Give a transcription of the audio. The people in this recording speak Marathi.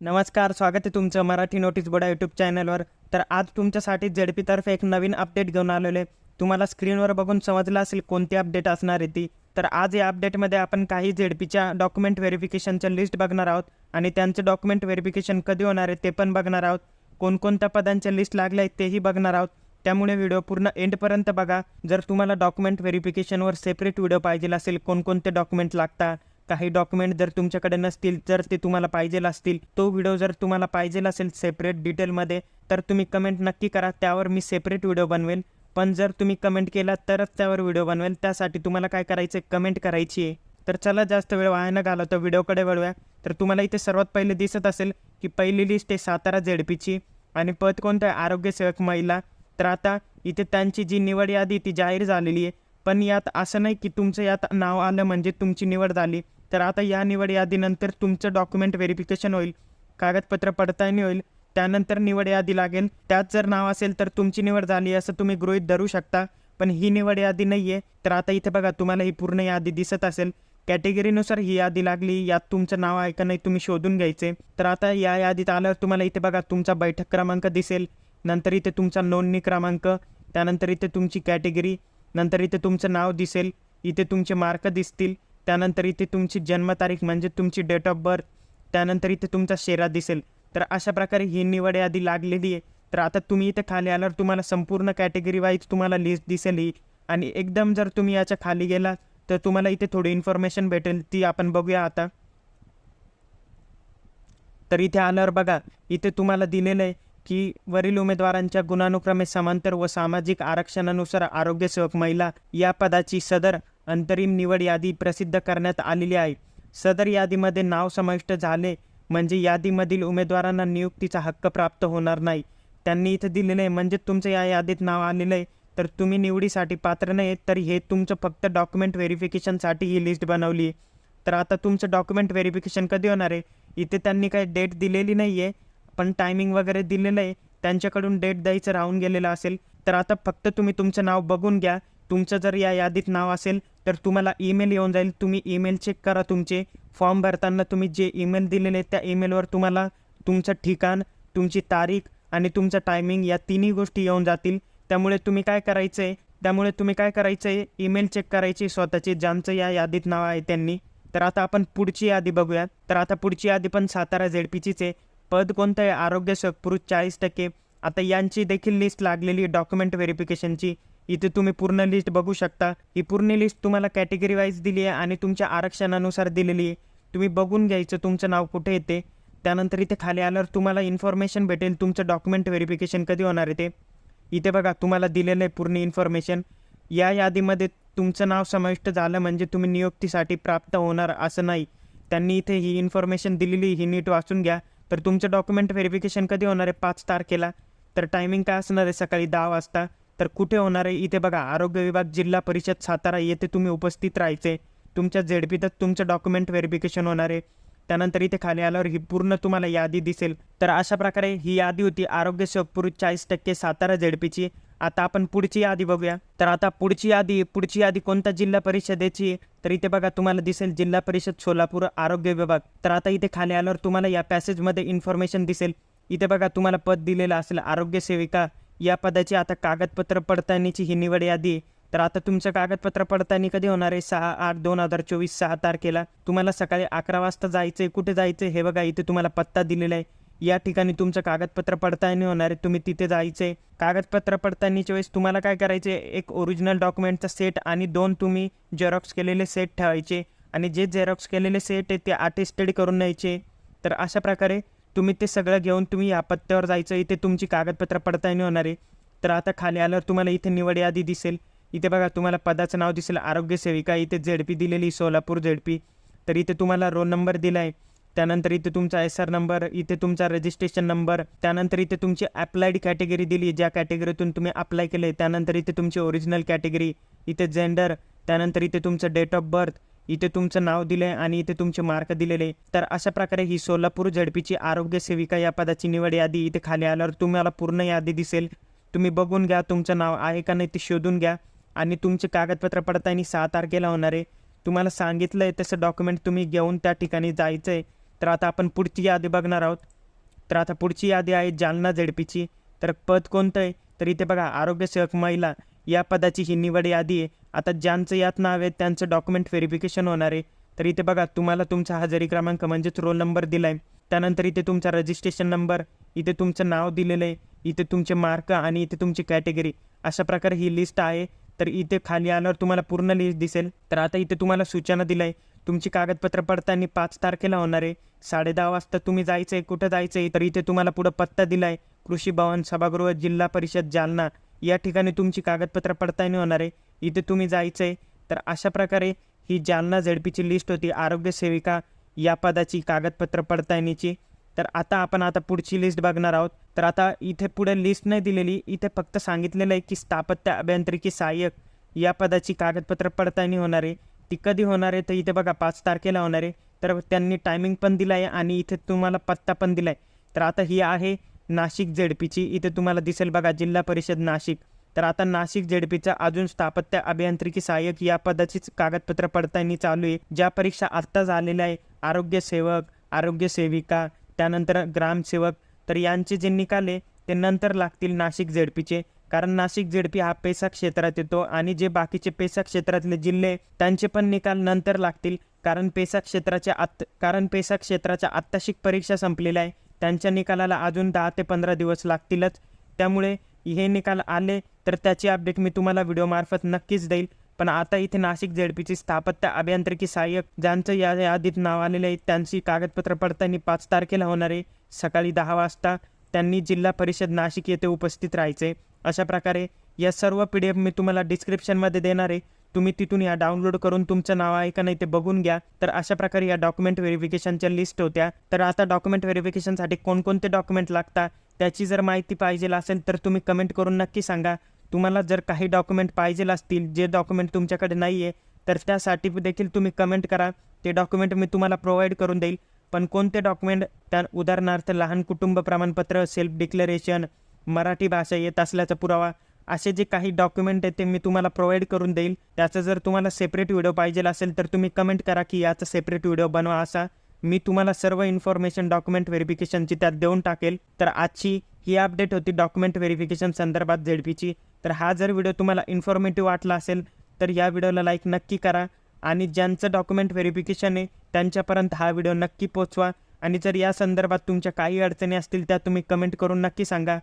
नमस्कार स्वागत आहे तुमचं मराठी नोटीस बोर्ड यूट्यूब चॅनलवर. तर आज तुमच्यासाठी झेडपीतर्फे एक नवीन अपडेट घेऊन आलेलो आहे. तुम्हाला स्क्रीनवर बघून समजलं असेल कोणती अपडेट असणार आहे ती. तर आज या अपडेटमध्ये आपण काही झेडपीच्या डॉक्युमेंट व्हेरिफिकेशनच्या लिस्ट बघणार आहोत आणि त्यांचं डॉक्युमेंट व्हेरिफिकेशन कधी होणार आहे ते पण बघणार आहोत. कोणकोणत्या पदांच्या लिस्ट लागल्या आहेत तेही बघणार आहोत. त्यामुळे व्हिडिओ पूर्ण एंडपर्यंत बघा. जर तुम्हाला डॉक्युमेंट व्हेरिफिकेशनवर सेपरेट व्हिडिओ पाहिजे असेल कोणकोणते डॉक्युमेंट लागतात काही डॉक्युमेंट जर तुमच्याकडे नसतील जर ते तुम्हाला पाहिजेल असतील तो व्हिडिओ जर तुम्हाला पाहिजेल असेल सेपरेट डिटेलमध्ये तर तुम्ही कमेंट नक्की करा. त्यावर मी सेपरेट व्हिडिओ बनवेल पण जर तुम्ही कमेंट केला तरच त्यावर व्हिडिओ बनवेल. त्यासाठी तुम्हाला काय करायचं आहे कमेंट करायची आहे. तर चला जास्त वेळ वाया न तर व्हिडिओकडे वळूया. तर तुम्हाला इथे सर्वात पहिले दिसत असेल की पहिली लिस्ट आहे सातारा झेडपीची आणि पद कोणतं आहे? आरोग्यसेवक महिला. तर आता इथे त्यांची जी निवड यादी ती जाहीर झालेली आहे. पण यात असं नाही की तुमचं यात नाव आलं म्हणजे तुमची निवड झाली. तर आता या निवड यादीनंतर तुमचं डॉक्युमेंट व्हेरिफिकेशन होईल. कागदपत्र पडताळणी होईल. त्यानंतर निवड यादी लागेल. त्यात जर नाव असेल तर तुमची निवड झाली असं तुम्ही गृहीत धरू शकता. पण ही निवड यादी नाही आहे तर आता इथे बघा तुम्हाला ही पूर्ण यादी दिसत असेल. कॅटेगरीनुसार ही यादी लागली. यात तुमचं नाव आहे का नाही तुम्ही शोधून घ्यायचे. तर आता या यादीत आल्यावर तुम्हाला इथे बघा तुमचा बैठक क्रमांक दिसेल. नंतर इथे तुमचा नोंदणी क्रमांक. त्यानंतर इथे तुमची कॅटेगरी. नंतर इथे तुमचं नाव दिसेल. इथे तुमचे मार्क दिसतील. त्यानंतर इथे तुमची जन्मतारीख म्हणजे तुमची डेट ऑफ बर्थ त्यानंतर इथे तुमचा शेरा दिसेल. तर अशा प्रकारे ही निवड यादी लागलेली आहे. तर आता तुम्ही इथे खाली आल्यावर तुम्हाला संपूर्ण कॅटेगरी वाईज तुम्हाला लिस्ट दिसेल ही. आणि एकदम जर तुम्ही याच्या खाली गेला तर तुम्हाला इथे थोडी इन्फॉर्मेशन भेटेल ती आपण बघूया आता. तर इथे आल्यावर बघा इथे तुम्हाला दिलेलं आहे की वरील उमेदवारांच्या गुणानुक्रमे समांतर व सामाजिक आरक्षणानुसार आरोग्यसेवक महिला या पदाची सदर अंतरिम निवड यादी प्रसिद्ध करण्यात आलेली आहे. सदर यादीमध्ये नाव समाविष्ट झाले म्हणजे यादीमधील उमेदवारांना नियुक्तीचा हक्क प्राप्त होणार नाही. त्यांनी इथं दिलेलं आहे म्हणजे तुमचं या यादीत नाव आलेलं आहे तर तुम्ही निवडीसाठी पात्र नाही तर हे तुमचं फक्त डॉक्युमेंट व्हेरिफिकेशनसाठी ही लिस्ट बनवली आहे. तर आता तुमचं डॉक्युमेंट व्हेरिफिकेशन कधी होणार आहे? इथे त्यांनी काही डेट दिलेली नाही आहे पण टायमिंग वगैरे दिलेलं आहे. त्यांच्याकडून डेट द्यायचं राहून गेलेलं असेल. तर आता फक्त तुम्ही तुमचं नाव बघून घ्या. तुमचं जर या यादीत नाव असेल तर तुम्हाला ईमेल येऊन जाईल. तुम्ही ईमेल चेक करा तुमचे. फॉर्म भरताना तुम्ही जे ईमेल दिलेले त्या ईमेलवर तुम्हाला तुमचं ठिकाण तुमची तारीख आणि तुमचं टायमिंग या तिन्ही गोष्टी येऊन जातील. त्यामुळे तुम्ही काय करायचं आहे त्यामुळे तुम्ही काय करायचं आहे ईमेल चेक करायची स्वतःची ज्यांचं या यादीत नाव आहे त्यांनी. तर आता आपण पुढची यादी बघूयात. तर आता पुढची यादी पण सातारा झेडपीचीच आहे. पद कोणतं आहे? आरोग्य सेवक चाळीस टक्के. आता यांची देखील लिस्ट लागलेली आहे डॉक्युमेंट व्हेरिफिकेशनची इथे तुम्ही पूर्ण लिस्ट बघू शकता. ही पूर्ण लिस्ट तुम्हाला कॅटेगरी वाईज दिली आहे आणि तुमच्या आरक्षणानुसार दिलेली आहे. तुम्ही बघून घ्यायचं तुमचं नाव कुठे येते. त्यानंतर इथे खाली आल्यावर तुम्हाला इन्फॉर्मेशन भेटेल. तुमचं डॉक्युमेंट व्हेरिफिकेशन कधी होणार आहे ते. इथे बघा तुम्हाला दिलेलं आहे पूर्ण इन्फॉर्मेशन या यादीमध्ये तुमचं नाव समाविष्ट झालं म्हणजे तुम्ही नियुक्तीसाठी प्राप्त होणार असं नाही. त्यांनी इथे ही इन्फॉर्मेशन दिलेली ही नीट वाचून घ्या. तर तुमचं डॉक्युमेंट व्हेरिफिकेशन कधी होणार आहे? पाच तारखेला. तर टायमिंग काय असणार आहे? सकाळी दहा वाजता. तर कुठे होणार आहे? इथे बघा आरोग्य विभाग जिल्हा परिषद सातारा येथे तुम्ही उपस्थित राहायचे. तुमच्या झेडपीतच तुमचं डॉक्युमेंट व्हेरिफिकेशन होणार आहे. त्यानंतर इथे खाली आल्यावर ही पूर्ण तुम्हाला यादी दिसेल. तर अशा प्रकारे ही यादी होती आरोग्य सेवक चाळीस टक्के सातारा झेडपीची. आता आपण पुढची यादी बघूया. तर आता पुढची यादी पुढची यादी कोणत्या जिल्हा परिषदेची? आहे तर इथे बघा तुम्हाला दिसेल जिल्हा परिषद सोलापूर आरोग्य विभाग. तर आता इथे खाली आल्यावर तुम्हाला या पॅसेजमध्ये इन्फॉर्मेशन दिसेल. इथे बघा तुम्हाला पद दिलेलं असेल आरोग्य सेविका. या पदाची आता कागदपत्र पडताळणीची ही निवड यादी आहे. तर आता तुमचं कागदपत्र पडताळणी कधी होणार आहे? सहा आठ दोन हजार चोवीस सहा तारखेला. तुम्हाला सकाळी अकरा वाजता जायचं आहे कुठे जायचं आहे हे बघा इथे तुम्हाला पत्ता दिलेला आहे. या ठिकाणी तुमचं कागदपत्र पडताळणी होणार आहे. तुम्ही तिथे जायचं आहे कागदपत्र पडताळणीच्या वेळेस तुम्हाला काय करायचे एक ओरिजिनल डॉक्युमेंटचा सेट आणि दोन तुम्ही झेरॉक्स केलेले सेट ठेवायचे. आणि जे झेरॉक्स केलेले सेट आहे ते अटेस्टेड करून न्यायचे. तर अशा प्रकारे तुम्ही ते सगळं घेऊन तुम्ही या पत्त्यावर जायचं इथे तुमची कागदपत्र पडताळणी होणार आहे. तर आता खाली आल्यावर तुम्हाला इथे निवड यादी दिसेल. इथे बघा तुम्हाला पदाचं नाव दिसेल आरोग्य सेविका इथे झेडपी दिलेली सोलापूर झेडपी तर इथे तुम्हाला रोल नंबर दिला आहे त्यानंतर इथे तुमचा एस आर नंबर इथे तुमचा रजिस्ट्रेशन नंबर त्यानंतर इथे तुमची अप्लाइड कॅटेगरी दिली ज्या कॅटेगरीतून तुम्ही अप्लाय केले त्यानंतर इथे तुमची ओरिजिनल कॅटेगरी इथे जेंडर त्यानंतर इथे तुमचं डेट ऑफ बर्थ इथे तुमचं नाव दिलं आहे आणि इथे तुमचे मार्क दिलेले तर अशा प्रकारे ही सोलापूर झडपीची आरोग्य सेविका या पदाची निवड यादी इथे खाली आल्यावर तुम्हाला पूर्ण यादी दिसेल. तुम्ही बघून घ्या तुमचं नाव आहे का नाही ते शोधून घ्या. आणि तुमचे कागदपत्र पडताना सहा तारखेला होणार आहे. तुम्हाला सांगितलं आहे तसं डॉक्युमेंट तुम्ही घेऊन त्या ठिकाणी जायचं आहे तर आता आपण पुढची यादी बघणार आहोत. तर आता पुढची यादी आहे जालना झेडपीची. तर पद कोणतं आहे? तर इथे बघा आरोग्यसेवक महिला. या पदाची ही निवड यादी आहे. आता ज्यांचं यात नाव आहे त्यांचं डॉक्युमेंट व्हेरिफिकेशन होणार आहे. तर इथे बघा तुम्हाला तुमचा हजेरी क्रमांक म्हणजेच रोल नंबर दिला आहे त्यानंतर इथे तुमचा रजिस्ट्रेशन नंबर इथे तुमचं नाव दिलेलं आहे इथे तुमचे मार्क आणि इथे तुमची कॅटेगरी अशा प्रकारे ही लिस्ट आहे. तर इथे खाली आल्यावर तुम्हाला पूर्ण लिस्ट दिसेल. तर आता इथे तुम्हाला सूचना दिलं आहे तुमची कागदपत्र पडताना पाच तारखेला होणार आहे. साडे दहा वाजता तुम्ही जायचं आहे कुठं जायचं आहे तर इथे तुम्हाला पुढं पत्ता दिला आहे कृषी भवन सभागृह जिल्हा परिषद जालना. या ठिकाणी तुमची कागदपत्र पडताळणी होणार आहे. इथे तुम्ही जायचं आहे तर अशा प्रकारे ही जालना झेडपीची लिस्ट होती आरोग्य सेविका या पदाची कागदपत्र पडताळणीची. तर आता आपण आता पुढची लिस्ट बघणार आहोत. तर आता इथे पुढे लिस्ट नाही दिलेली इथे फक्त सांगितलेलं आहे की स्थापत्य अभियांत्रिकी सहाय्यक या पदाची कागदपत्र पडताळणी होणार आहे. ती कधी होणार आहे तर इथे बघा पाच तारखेला होणार आहे. तर त्यांनी टायमिंग पण दिला आहे आणि इथे तुम्हाला पत्ता पण दिला आहे तर आता ही आहे नाशिक झेडपीची. इथे तुम्हाला दिसेल बघा जिल्हा परिषद नाशिक. तर आता नाशिक झेडपीचा अजून स्थापत्य अभियांत्रिकी सहाय्यक या पदाचीच कागदपत्र पडताळणी चालू आहे. ज्या परीक्षा आत्ता झालेल्या आहे आरोग्य सेवक आरोग्य सेविका त्यानंतर ग्रामसेवक तर यांचे जे निकाल आहे ते नंतर लागतील नाशिक झेडपीचे. कारण नाशिक झेडपी हा पेसा क्षेत्रात येतो आणि जे बाकीचे पेसा क्षेत्रातले जिल्हे त्यांचे पण निकाल नंतर लागतील. कारण पेसा क्षेत्राच्या आत कारण पेसा क्षेत्राच्या आत्ताशिक परीक्षा संपलेल्या आहे. त्यांच्या निकालाला अजून दहा ते पंधरा दिवस लागतीलच. त्यामुळे हे निकाल आले तर त्याची अपडेट मी तुम्हाला व्हिडिओमार्फत नक्कीच देईल. पण आता इथे नाशिक झेडपीची स्थापत्य अभियांत्रिकी सहाय्यक ज्यांचं या यादीत नाव आलेलं आहे त्यांची कागदपत्र पडताना पाच तारखेला होणार आहे. सकाळी दहा वाजता त्यांनी जिल्हा परिषद नाशिक येथे उपस्थित राहायचे. अशा प्रकारे या सर्व पी डी एफ मी तुम्हाला डिस्क्रिप्शनमध्ये देणार आहे. तुम्ही तिथून या डाउनलोड करून तुमचं नाव आहे का नाही ते बघून घ्या. तर अशा प्रकारे या डॉक्युमेंट व्हेरिफिकेशनच्या लिस्ट होत्या. तर आता डॉक्युमेंट व्हेरिफिकेशनसाठी कोणकोणते डॉक्युमेंट लागतात त्याची जर माहिती पाहिजे असेल तर तुम्ही कमेंट करून नक्की सांगा. तुम्हाला जर काही डॉक्युमेंट पाहिजे असतील जे डॉक्युमेंट तुमच्याकडे नाही आहे तर त्यासाठी देखील तुम्ही कमेंट करा. ते डॉक्युमेंट मी तुम्हाला प्रोव्हाइड करून देईल. पण कोणते डॉक्युमेंट त्या उदाहरणार्थ लहान कुटुंब प्रमाणपत्र सेल्फ डिक्लेरेशन मराठी भाषा येत असल्याचा पुरावा असे जे काही डॉक्युमेंट आहेत ते मी तुम्हाला प्रोव्हाइड करून देईल. त्याचं जर तुम्हाला सेपरेट व्हिडिओ पाहिजे असेल तर तुम्ही कमेंट करा की याचा सेपरेट व्हिडिओ बनवा असा. मी तुम्हाला सर्व इन्फॉर्मेशन डॉक्युमेंट व्हेरिफिकेशनची त्यात देऊन टाकेल. तर आजची ही अपडेट होती डॉक्युमेंट व्हेरिफिकेशन संदर्भात झेडपीची. तर हा जर व्हिडिओ तुम्हाला इन्फॉर्मेटिव्ह वाटला असेल तर या व्हिडिओला लाईक नक्की करा. आणि ज्यांचं डॉक्युमेंट व्हेरिफिकेशन आहे त्यांच्यापर्यंत हा व्हिडिओ नक्की पोचवा आणि जर या संदर्भात तुमच्या काही अडचणी असतील त्या तुम्ही कमेंट करून नक्की सांगा.